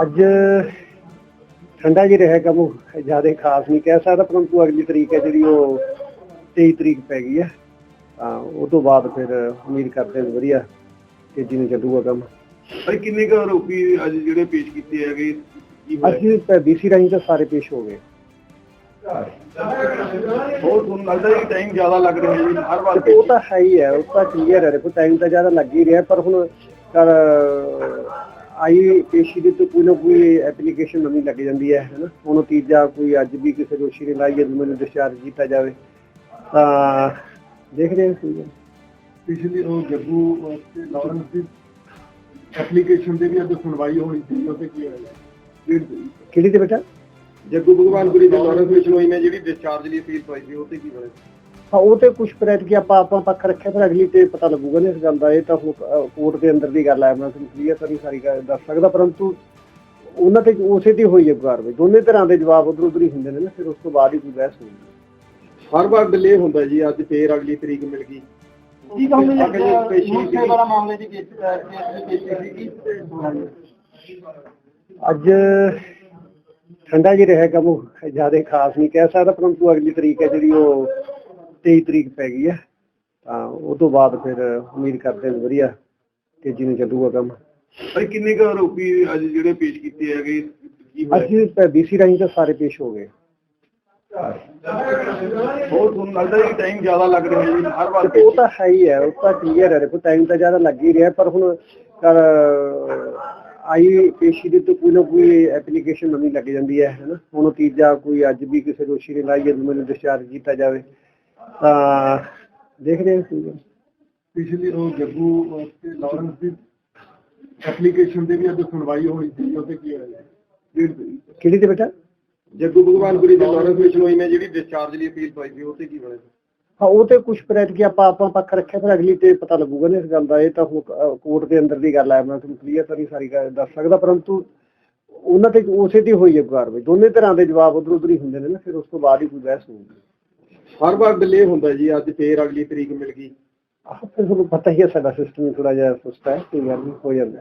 ਅੱਜ ਠੰਡਾ ਜਿਹਾ ਰਿਹਾ ਕੰਮ ਜ਼ਿਆਦਾ ਖਾਸ ਨਹੀਂ ਕਹਿ ਸਕਦਾ ਪਰੰਤੂ ਅਗਲੀ ਤਰੀਕ ਹੈ ਜਿਹੜੀ ਉਹ 23 ਤਰੀਕ ਪੈ ਗਈ ਹੈ। ਤਾਂ ਉਹ ਤੋਂ ਬਾਅਦ ਫਿਰ ਉਮੀਦ ਕਰਦੇ ਹਾਂ ਵਧੀਆ ਕਿ ਜਿਵੇਂ ਚੱਲੂਗਾ ਕੰਮ। ਭਾਈ ਕਿੰਨੇ ਕੁ ਆਰੋਪੀ ਅੱਜ ਜਿਹੜੇ ਪੇਸ਼ ਕੀਤੇ ਹੈਗੇ? ਅੱਜ ਬੀਸੀ ਰਾਹੀਂ ਤਾਂ ਸਾਰੇ ਪੇਸ਼ ਹੋ ਗਏ। ਹੋਰ ਤੁਹਾਨੂੰ ਲੱਗਦਾ ਹੈ ਕਿ ਟਾਈਮ ਜ਼ਿਆਦਾ ਲੱਗ ਰਿਹਾ ਹੈ ਜੀ ਹਰ ਵਾਰ ਉਹ ਤਾਂ ਹੈ ਹੀ ਹੈ ਉਹ ਤਾਂ ਕਲੀਅਰ ਹੈ ਦੇਖੋ ਟਾਈਮ ਤਾਂ ਜ਼ਿਆਦਾ ਲੱਗ ਹੀ ਰਿਹਾ ਪਰ ਹੁਣ ਆਈ ਪੇਸ਼ੀ ਦੇ ਤੋਂ ਕੋਈ ਨਾ ਕੋਈ ਐਪਲੀਕੇਸ਼ਨ ਨਵੀਂ ਲੱਗ ਜਾਂਦੀ ਹੈ ਹੈਨਾ ਹੁਣ ਤੀਜਾ ਕੋਈ ਅੱਜ ਵੀ ਕਿਸੇ ਦੋਸ਼ੀ ਨੇ ਲਾਈ ਹੈ ਵੀ ਮੈਨੂੰ ਡਿਸਚਾਰਜ ਕੀਤਾ ਜਾਵੇ। ਤਾਂ ਦੇਖਦੇ ਹਾਂ ਕੀ ਹੈ ਪਿਛਲੀ ਉਹ ਜੱਗੂ ਵਾਸਤੇ ਲਾਰੈਂਸ ਦੀ ਐਪਲੀਕੇਸ਼ਨ ਦੇ ਵੀ ਅੱਜ ਸੁਣਵਾਈ ਹੋਣੀ ਸੀ ਉਹ ਤੇ ਕੀ ਹੋਇਆ? ਕਿਹੜੀ ਤੇ ਬੇਟਾ? ਜੱਗੂ ਭਗਵਾਨਪੁਰੀ ਦੇ ਲਾਰੈਂਸ ਵਿੱਚ ਹੋਈ ਨੇ ਜਿਹੜੀ ਡਿਸਚਾਰਜ ਲਈ ਅਪੀਲ ਪਾਈ ਸੀ ਉਹ ਤੇ ਕੀ ਹੋਇਆ? ਹਾਂ ਉਹ ਤੇ ਕੁਝ ਪ੍ਰੈਤ ਕਿ ਆਪਾਂ ਆਪਾਂ ਪੱਖ ਰੱਖਿਆ ਫਿਰ ਅਗਲੀ ਤੇ ਪਤਾ ਲੱਗੂਗਾ ਨਾ ਇਸ ਗੱਲ ਦਾ। ਇਹ ਤਾਂ ਕੋਰਟ ਦੇ ਅੰਦਰ ਦੀ ਗੱਲ ਹੈ ਮੈਂ ਤੁਹਾਨੂੰ ਕਲੀਅਰ ਸਾਰੀ ਸਾਰੀ ਗੱਲ ਦੱਸ ਸਕਦਾ ਪਰੰਤੂ ਉਹਨਾਂ ਤੇ ਉਸੇ ਦੀ ਹੋਈ ਹੈ ਕਾਰਵਾਈ। ਦੋਨੇ ਤਰ੍ਹਾਂ ਦੇ ਜਵਾਬ ਉਧਰ ਉਧਰ ਹੀ ਹੁੰਦੇ ਨੇ ਨਾ ਫਿਰ ਉਸ ਤੋਂ ਬਾਅਦ ਹੀ ਕੋਈ ਬਹਿਸ ਹੋਊਗੀ ਹਰ ਵਾਰ ਡਿਲੇ ਹੁੰਦਾ ਜੀ ਅੱਜ ਫੇਰ ਅਗਲੀ ਤਰੀਕ ਮਿਲ ਗਈ। ਕੀ ਕਹੋਗੇ ਪੇਸ਼ੀ ਸੀਗੀ। ਵਾਲਾ ਮਾਮਲੇ ਦੀ ਪੇਸ਼ੀ ਸੀਗੀ। ਅੱਜ ਠੰਡਾ ਜਿਹਾ ਰਿਹਾ ਕੰਮ ਜ਼ਿਆਦਾ ਖਾਸ ਨਹੀਂ ਕਹਿ ਸਕਦਾ ਪਰੰਤੂ ਅਗਲੀ ਤਰੀਕ ਹੈ ਜਿਹੜੀ ਉਹ 23 ਤਰੀਕ ਪੈ ਗਈ ਹੈ ਤਾਂ ਉਹ ਤੋਂ ਬਾਅਦ ਫਿਰ ਉਮੀਦ ਕਰਦੇ ਹਾਂ ਵਧੀਆ ਕਿ ਜਿਵੇਂ ਚੱਲੂਗਾ ਕੰਮ। ਭਾਈ ਕਿੰਨੇ ਕੁ ਆਰੋਪੀ ਅੱਜ ਜਿਹੜੇ ਪੇਸ਼ ਕੀਤੇ ਹੈਗੇ? ਕੀ ਹੋਇਆ? ਅੱਜ ਬੀਸੀ ਰਾਹੀਂ ਤਾਂ ਸਾਰੇ ਪੇਸ਼ ਹੋ ਗਏ। ਹੋਰ ਤੁਹਾਨੂੰ ਲੱਗਦਾ ਹੈ ਕਿ ਟਾਈਮ ਜ਼ਿਆਦਾ ਲੱਗ ਰਿਹਾ ਹੈ ਜੀ ਹਰ ਵਾਰ ਤੇ ਉਹ ਤਾਂ ਹੈ ਹੀ ਹੈ ਉਹ ਤਾਂ ਕਲੀਅਰ ਹੈ ਦੇਖੋ ਟਾਈਮ ਤਾਂ ਜ਼ਿਆਦਾ ਲੱਗ ਹੀ ਰਿਹਾ ਪਰ ਹੁਣ ਕਰ ਆਈ ਪੇਸ਼ੀ ਦੇ ਤੋਂ ਕੋਈ ਨਾ ਕੋਈ ਐਪਲੀਕੇਸ਼ਨ ਨਵੀਂ ਲੱਗ ਜਾਂਦੀ ਹੈ ਹੈਨਾ? ਹੁਣ ਤੀਜਾ ਕੋਈ ਅੱਜ ਵੀ ਕਿਸੇ ਦੋਸ਼ੀ ਨੇ ਲਾਈ ਹੈ ਮੈਨੂੰ ਡਿਸਚਾਰਜ ਕੀਤਾ ਜਾਵੇ। ਤਾਂ ਦੇਖਦੇ ਹਾਂ ਕੀ ਹੈ ਪਿਛਲੀ ਉਹ ਜੱਗੂ ਵਾਸਤੇ ਲਾਰੈਂਸ ਦੀ ਐਪਲੀਕੇਸ਼ਨ ਦੇ ਵੀ ਅੱਜ ਸੁਣਵਾਈ ਹੋਣੀ ਸੀ ਉਹ ਤੇ ਕੀ ਹੋਇਆ ਕਿਹੜੀ ਤੇ ਬੇਟਾ? ਜੱਗੂ ਭਗਵਾਨਪੁਰੀ ਦੇ ਲਾਰੈਂਸ ਵਿੱਚ ਹੋਈ ਨੇ ਜਿਹੜੀ ਡਿਸਚਾਰਜ ਲਈ ਅਪੀਲ ਪਾਈ ਸੀ ਉਹ ਤੇ ਕੀ ਹੋਇਆ ਹਾਂ ਉਹ ਤੇ ਕੁਝ ਪ੍ਰੈਤ ਕਿ ਆਪਾਂ ਆਪਾਂ ਪੱਖ ਰੱਖਿਆ ਫਿਰ ਅਗਲੀ ਤੇ ਪਤਾ ਲੱਗੂਗਾ ਨਾ ਇਸ ਗੱਲ ਦਾ। ਇਹ ਤਾਂ ਕੋਰਟ ਦੇ ਅੰਦਰ ਦੀ ਗੱਲ ਹੈ ਮੈਂ ਤੁਹਾਨੂੰ ਕਲੀਅਰ ਸਾਰੀ ਸਾਰੀ ਗੱਲ ਦੱਸ ਸਕਦਾ ਪਰੰਤੂ ਉਹਨਾਂ ਤੇ ਉਸੇ ਦੀ ਹੋਈ ਹੈ ਕਾਰਵਾਈ ਦੋਨੇ ਤਰ੍ਹਾਂ ਦੇ ਜਵਾਬ ਉਧਰ ਉਧਰ ਹੀ ਹੁੰਦੇ ਨੇ ਨਾ ਫਿਰ ਉਸ ਤੋਂ ਬਾਅਦ ਹੀ ਕੋਈ ਬਹਿਸ ਹੋਊਗੀ। ਹਰ ਵਾਰ ਡਿਲੇ ਹੁੰਦਾ ਜੀ, ਅੱਜ ਫੇਰ ਅਗਲੀ ਤਰੀਕ ਮਿਲ ਗਈ। ਆਹ ਫਿਰ ਤੁਹਾਨੂੰ ਪਤਾ ਹੀ ਹੈ ਸਾਡਾ ਸਿਸਟਮ ਥੋੜਾ ਜਿਹਾ ਸੁਸਤਾ ਹੈ, ਕੋਈ ਗੱਲ ਨਹੀਂ ਹੋ ਜਾਂਦਾ।